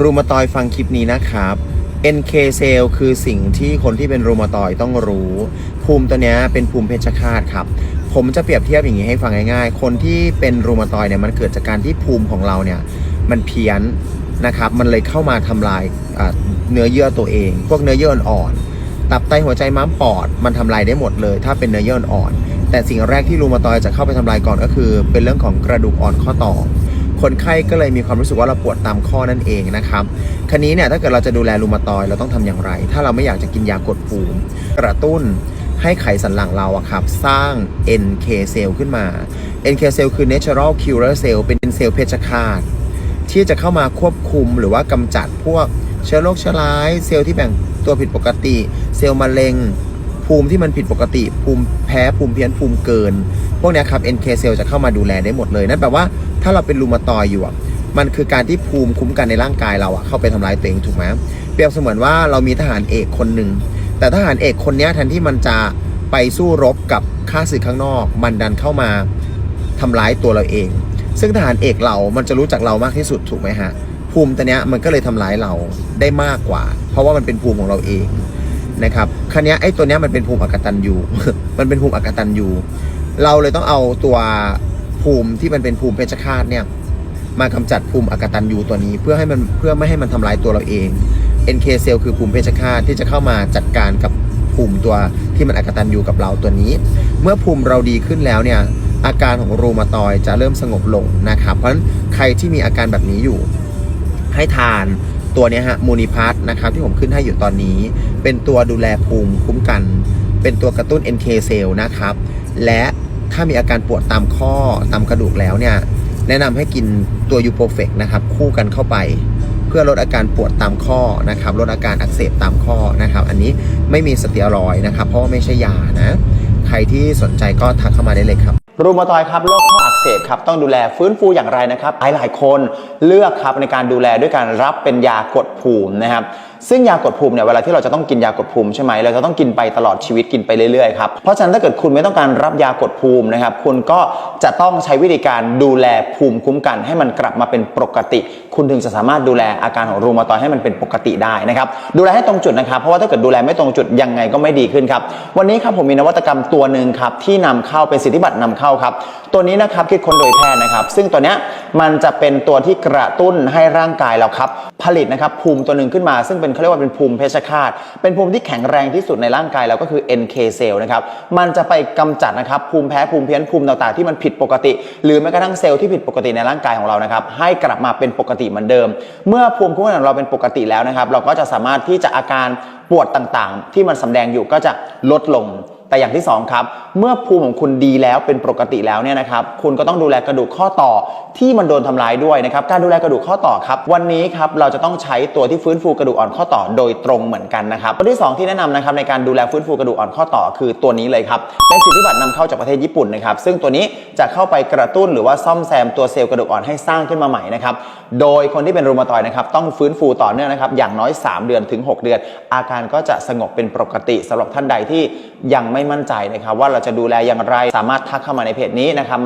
รูมาตอยฟังคลิปนี้นะครับ NK cell คือสิ่งที่คนที่เป็นรูมาตอยต้องรู้ ภูมิตัวนี้เป็นภูมิเพชฌฆาตครับ ผมจะเปรียบเทียบอย่างนี้ให้ฟังง่ายๆ คนที่เป็นรูมาตอยเนี่ยมันเกิดจากการที่ภูมิของเราเนี่ยมันเพี้ยนนะครับ มันเลยเข้ามาทำลายเนื้อเยื่อตัวเอง พวกเนื้อเยื่ออ่อนๆตับไตหัวใจม้ามปอดมันทำลายได้หมดเลย ถ้าเป็นเนื้อเยื่ออ่อน แต่สิ่งแรกที่รูมาตอยจะเข้าไปทำลายก่อนก็คือ เป็นเรื่องของกระดูกอ่อนข้อต่อ คนไข้ก็เลยมีความรู้สึกว่าเราปวดตามข้อนั่นเองนะครับคันนี้เนี่ยถ้าเกิดเราจะดูแลรูมาตอยเราต้องทำอย่างไร ถ้าเราไม่อยากจะกินยากดภูมิกระตุ้นให้ไขสันหลังเราอะครับ สร้าง NK cell ขึ้นมา NK cell คือ natural killer cell เป็นเซลล์เพชฌฆาตที่จะเข้ามาควบคุมหรือว่ากำจัดพวกเชื้อโรคเชื้อร้าย เซลล์ที่แบ่งตัวผิดปกติ เซลล์มะเร็ง ภูมิที่มันผิดปกติ ภูมิแพ้ภูมิเพี้ยนภูมิเกิน พวกเนี้ยครับ NK cell จะเข้ามาดูแลได้หมดเลย นั่นแปลว่า ถ้าเราเป็นรูมาตอยอยู่อะมันคือการที่ภูมิคุ้มกันในร่างกายเราอะเข้าไปทำร้ายตัวเองถูกไหมเปรียบเสมือนว่าเรามีทหารเอกคนหนึ่งแต่ทหารเอกคนนี้แทนที่มันจะไปสู้รบกับข้าศึกข้างนอก มันดันเข้ามาทำร้ายตัวเราเอง ซึ่งทหารเอกเรามันจะรู้จักเรามากที่สุดถูกไหมฮะภูมิตัวเนี้ยมันก็เลยทำร้ายเราได้มากกว่า เพราะว่ามันเป็นภูมิของเราเองนะครับคันนี้ไอ้ตัวเนี้ยมันเป็นภูมิอกตันยูมันเป็นภูมิอกตันยูเราเลยต้องเอาตัว ภูมิที่มันเป็นภูมิเพชฌฆาตเนี่ยมากำจัดภูมิอกตันยูตัวนี้เพื่อให้มันเพื่อไม่ให้มันทำลายตัวเราเอง NK cell คือภูมิเพชฌฆาตที่จะเข้ามาจัดการกับภูมิตัวที่มันอกตันยูกับเราตัวนี้ เมื่อภูมิเราดีขึ้นแล้วเนี่ยอาการของรูมาตอยจะเริ่มสงบลงนะครับ เพราะฉะนั้นใครที่มีอาการแบบนี้อยู่ ให้ทานตัวนี้ฮะมูนิพัทนะครับที่ผมขึ้นให้อยู่ตอนนี้ เป็นตัวดูแลภูมิคุ้มกัน เป็นตัวกระตุ้น NK cell นะครับ และ ถ้ามีอาการปวดตามข้อตามกระดูกแล้วเนี่ย แนะนำให้กินตัวยูโปรเฟกนะครับคู่กันเข้าไป เพื่อลดอาการปวดตามข้อนะครับลดอาการอักเสบตามข้อนะครับ อันนี้ไม่มีสเตียรอยด์นะครับ เพราะว่าไม่ใช่ยานะ ใครที่สนใจก็ทักเข้ามาได้เลยครับรูมาตอยครับโรคข้ออักเสบครับต้องดูแลฟื้นฟูอย่างไรนะครับหลายหลายคนเลือกครับในการดูแลด้วยการรับเป็นยากดภูมินะครับ ซึ่งยากดภูมิเนี่ยเวลาที่เราจะต้องกินยากดภูมิใช่ไหมเราจะต้องกินไปตลอดชีวิตกินไปเรื่อยๆครับเพราะฉะนั้นถ้าเกิดคุณไม่ต้องการรับยากดภูมินะครับคุณก็จะต้องใช้วิธีการดูแลภูมิคุ้มกัน ให้มันกลับมาเป็นปกติ คุณถึงจะสามารถดูแลอาการของรูมาตอยให้มันเป็นปกติได้นะครับดูแลให้ตรงจุดนะครับเพราะว่าถ้าเกิดดูแลไม่ตรงจุดยังไงก็ไม่ดีขึ้นครับวันนี้ครับผมมีนวัตกรรมตัวหนึ่งครับที่นำเข้าเป็นสิทธิบัตรนำเข้าครับตัวนี้นะครับคิดค้นโดยแพทย์นะครับ ซึ่งตัวเนี้ยมันจะเป็นตัวที่กระตุ้นให้ร่างกายเราครับผลิตนะครับภูมิตัวหนึ่งขึ้นมา ซึ่งเป็นเขาเรียกว่าเป็นภูมิเพชฌฆาต เป็นภูมิที่แข็งแรงที่สุดในร่างกายเราก็คือ NK cell นะครับมันจะไปกำจัดนะครับภูมิแพ้ภูมิเพี้ยนภูมิต่างๆที่มันผิดปกติ หรือแม้กระทั่งเซลล์ที่ผิดปกติในร่างกายของเรานะครับให้กลับมาเป็นปกติเหมือนเดิม เมื่อภูมิคุ้มกันของเราเป็นปกติแล้วนะครับเราก็จะสามารถที่จะอาการปวดต่างๆ ที่มันสำแดงอยู่ก็จะลดลง แต่อย่างที่สองครับเมื่อภูมิของคุณดีแล้วเป็นปกติแล้วเนี่ยนะครับคุณก็ต้องดูแลกระดูกข้อต่อที่มันโดนทำลายด้วยนะครับการดูแลกระดูกข้อต่อครับวันนี้ครับเราจะต้องใช้ตัวที่ฟื้นฟูกระดูกอ่อนข้อต่อโดยตรงเหมือนกันนะครับตัวที่สองที่แนะนำนะครับในการดูแลฟื้นฟูกระดูกอ่อนข้อต่อคือตัวนี้เลยครับเป็นสิทธิบัตรนำเข้าจากประเทศญี่ปุ่นนะครับซึ่งตัวนี้จะเข้าไปกระตุ้นหรือว่าซ่อมแซมตัวเซลล์กระดูกอ่อนให้สร้างขึ้นมาใหม่นะครับโดยคนที่เป็นรูมาตอยด์นะครับต้องฟื้นฟูต่อเนื่องนะครับอย่างน้อย 3 เดือนถึง 6 เดือน อาการก็จะสงบเป็นปกติสำหรับท่านใดที่ยังไม่มั่นใจนะครับว่าเราจะดูแลอย่างไร สามารถทักเข้ามาในเพจนี้นะครับ